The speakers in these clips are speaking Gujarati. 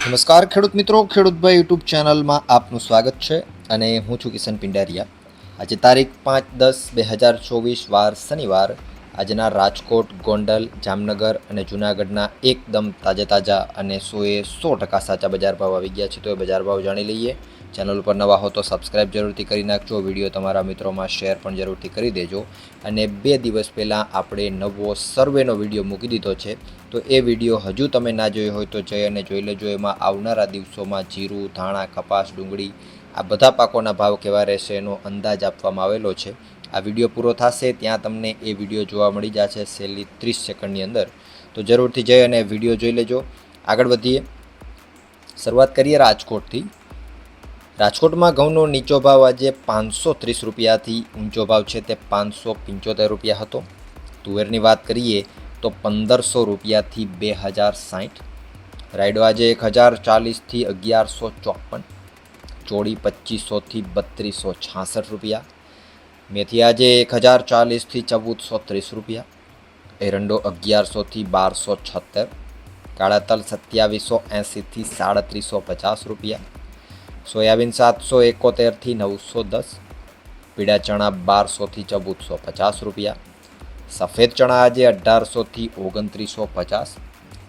નમસ્કાર ખેડૂત મિત્રો ખેડૂતભાઈ યુટ્યુબ ચેનલમાં આપનું સ્વાગત છે અને હું છું કિશન પિંડારિયા. આજે તારીખ પાંચ દસ બે હજાર ચોવીસ વાર શનિવાર આજના રાજકોટ, ગોંડલ, જામનગર અને જૂનાગઢના એકદમ તાજા તાજા અને સોએ સો ટકા સાચા બજાર ભાવ આવી ગયા છે તો એ બજાર ભાવ જાણી લઈએ. ચેનલ ઉપર નવા હો તો સબસ્ક્રાઇબ જરૂરથી કરી નાખજો. વીડિયો તમારા મિત્રોમાં શેર પણ જરૂરથી કરી દેજો. અને બે દિવસ પહેલાં આપણે નવો સર્વેનો વીડિયો મૂકી દીધો છે. તો એ વીડિયો હજુ તમે ના જોયો હોય તો જઈ અને જોઈ લેજો. એમાં આવનારા દિવસોમાં જીરું, ધાણા, કપાસ, ડુંગળી આ બધા પાકોના ભાવ કેવા રહેશે એનો અંદાજ આપવામાં આવેલો છે. આ વીડિયો પૂરો થશે, ત્યાં તમને એ વીડિયો જોવા મળી જશે છેલ્લી ત્રીસ સેકન્ડની અંદર. તો જરૂરથી જઈ અને વીડિયો જોઈ લેજો. આગળ વધીએ. શરૂઆત કરીએ રાજકોટથી. રાજકોટમાં ઘઉંનો નીચો ભાવ આજે પાંચસો ત્રીસ રૂપિયાથી ઊંચો ભાવ છે તે પાંચસો પંચોતેર રૂપિયા હતો. તુવેરની વાત કરીએ તો પંદરસો રૂપિયાથી બે હજાર સાઠ રાયડો આજે એક હજાર ચાલીસથી અગિયારસો ચોપન. ચોળી પચીસોથી બત્રીસો છાસઠ રૂપિયા. મેથી આજે એક હજાર ચાલીસથી ચૌદસો ત્રીસ રૂપિયા. એરંડો અગિયારસોથી બારસો છોત્તેર કાળા તલ સત્યાવીસો એંસીથી સાડત્રીસો પચાસ રૂપિયા. સોયાબીન સાતસો એકોતેરથી નવસો દસ. પીળા ચણા બારસોથી ચૌદસો પચાસ રૂપિયા. સફેદ ચણા આજે અઢારસોથી ઓગણત્રીસો પચાસ.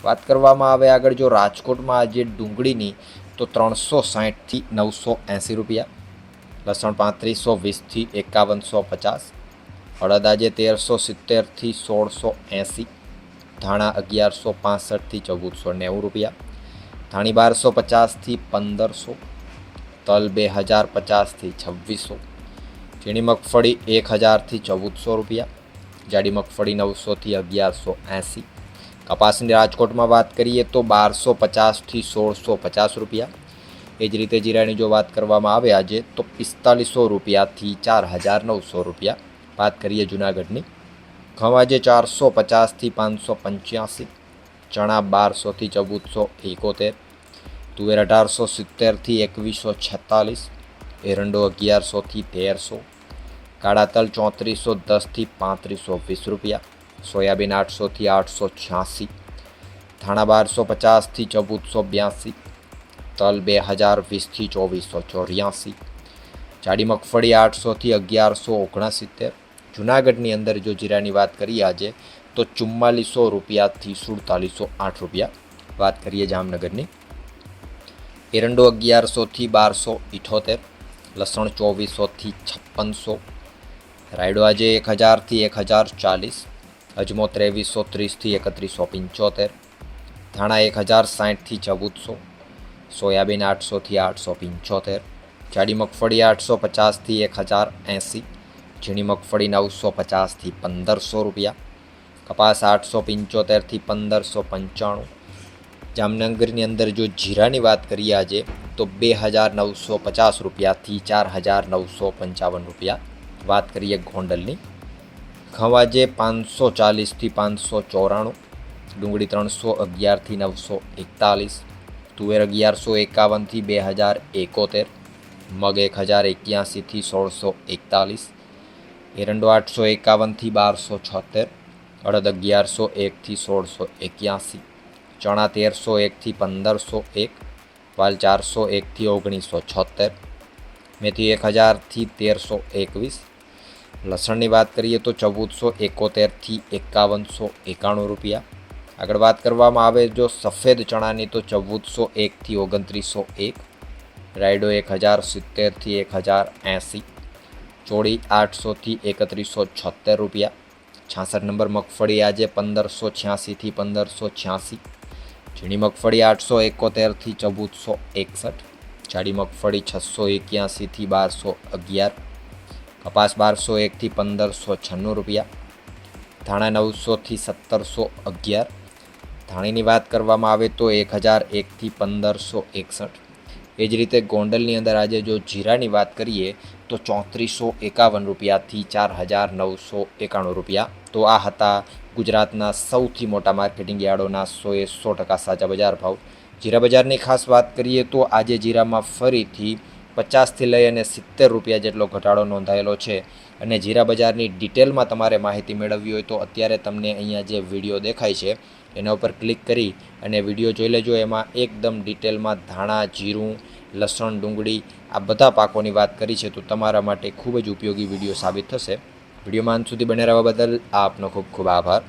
વાત કરવામાં આવે આગળ જો રાજકોટમાં આજે ડુંગળીની તો ત્રણસો સાહીઠથી નવસો એંસી રૂપિયા. લસણ પાંત્રીસો, વીસથી એકાવનસો પચાસ અડદ આજે તેરસો સિત્તેરથી સોળસો એંસી, ધાણા અગિયારસો પાસઠથી ચૌદસો નેવું રૂપિયા, ધાણી બારસો પચાસથી પંદરસો, તલ બે હજાર પચાસથી છવ્વીસો, ઝીણી મગફળી એક હજારથી ચૌદસો રૂપિયા, જાડી મગફળી નવસોથી અગિયારસો એંસી. કપાસની રાજકોટમાં વાત કરીએ તો બારસો પચાસથી સોળસો પચાસ રૂપિયા એ જ રીતે જીરાની જો વાત કરવામાં આવે આજે, તો પિસ્તાલીસો રૂપિયાથી ચાર હજાર નવસો રૂપિયા. વાત કરીએ જુનાગઢની. ઘઉં આજે ચારસો પચાસથી પાંચસો પંચ્યાસી, ચણા બારસોથી ચૌદસો એકોતેર, તુવેર અઢારસો સિત્તેરથી એકવીસો છેતાલીસ, એરંડો અગિયારસોથી તેરસો, કાળા તલ ચોત્રીસો દસથી પાંત્રીસો વીસ રૂપિયા, સોયાબીન આઠસોથી આઠસો છ્યાસી, ધાણા બારસો પચાસથી ચૌદસો બ્યાસી તલ બે હજાર વીસથી ચોવીસો ચોર્યાસી. જાડી મગફળી આઠસોથી અગિયારસો ઓગણસિત્તેર. જુનાગઢની અંદર જો જીરાની વાત કરીએ આજે, તો ચુમ્માલીસો રૂપિયાથી સુડતાલીસો આઠ રૂપિયા. વાત કરીએ જામનગરની. એરંડો અગિયારસોથી બારસો ઇઠોતેર. લસણ ચોવીસોથી છપ્પનસો. રાયડો આજે એક હજારથી એક હજાર ચાલીસ. અજમો ત્રેવીસો ત્રીસથી એકત્રીસો પંચોતેર. ધાણા એક હજાર સાઠથી ચૌદસો. સોયાબીન આઠસોથી આઠસો પંચોતેર, જાડી મગફળી આઠસો પચાસથી એક હજાર એંસી, ઝીણી મગફળી નવસો પચાસથી પંદરસો રૂપિયા, કપાસ આઠસો પંચોતેરથી પંદરસો પંચાણું. જામનગરની અંદર જો જીરાની વાત કરીએ આજે, તો બે હજાર નવસો પચાસ રૂપિયાથી ચાર હજાર નવસો પંચાવન રૂપિયા વાત કરીએ ગોંડલની. ઘઉં આજે પાંચસો ચાલીસથી પાંચસો ચોરાણું, ડુંગળી ત્રણસો અગિયારથી નવસો એકતાલીસ તુવેર અગિયારસો એકાવનથી બે હજાર એકોતેર, મગ એક હજાર એક્યાસીથી સોળસો એકતાલીસ, એરંડો આઠસો એકાવનથી બારસો છોતેર, અડદ અગિયારસો એકથી સોળસો એક્યાસી, ચણા તેરસો એકથી પંદરસો એક, વાલ ચારસો એકથી ઓગણીસો છોતેર, મેથી એક હજારથી તેરસો એકવીસ, લસણની વાત કરીએ તો ચૌદસો એકોતેરથી એકાવનસો એકાણું રૂપિયા આગળ વાત કરવામાં આવે જો સફેદ ચણાની તો ચૌદસો એકથી ઓગણત્રીસો એક, રાયડો એક હજાર સિત્તેરથી એક હજાર એંસી, ચોળી આઠસોથી એકત્રીસો છોતેર રૂપિયા, છાસઠ નંબર મગફળી આજે પંદરસો છ્યાસીથી પંદરસો છ્યાસી, ઝીણી મગફળી આઠસો એકોતેરથી ચૌદસો એકસઠ, જાડી મગફળી છસો એક્યાસીથી બારસો અગિયાર, કપાસ બારસો એકથી પંદરસો છન્નું રૂપિયા, ધાણા નવસોથી સત્તરસો અગિયાર ધાણીની વાત કરવામાં આવે તો એક હજાર એકથી પંદરસો એકસઠ. એ જ રીતે ગોંડલની અંદર આજે જો જીરાની વાત કરીએ તો ચોત્રીસો એકાવન રૂપિયાથી ચાર હજાર નવસો એકાણું રૂપિયા. તો આ હતા ગુજરાતના સૌથી મોટા માર્કેટિંગ યાર્ડોના સોએ સો ટકા સાચા બજાર ભાવ. જીરા બજારની ખાસ વાત કરીએ તો આજે જીરામાં ફરીથી પચાસથી લઈ અને સિત્તેર રૂપિયા જેટલો ઘટાડો નોંધાયેલો છે. અને જીરા બજારની ડિટેલમાં તમારે માહિતી મેળવવી હોય તો અત્યારે તમને અહીંયા જે વીડિયો દેખાય છે એના ઉપર ક્લિક કરી અને વીડિયો જોઈ લેજો. એમાં એકદમ ડિટેલમાં ધાણા, જીરું, લસણ, ડુંગળી, આ બધા પાકોની વાત કરી છે. તો તમારા માટે ખૂબ જ ઉપયોગી વીડિયો સાબિત થશે. વિડીયોમાં અંત સુધી બને રહેવા બદલ આપનો ખૂબ ખૂબ આભાર.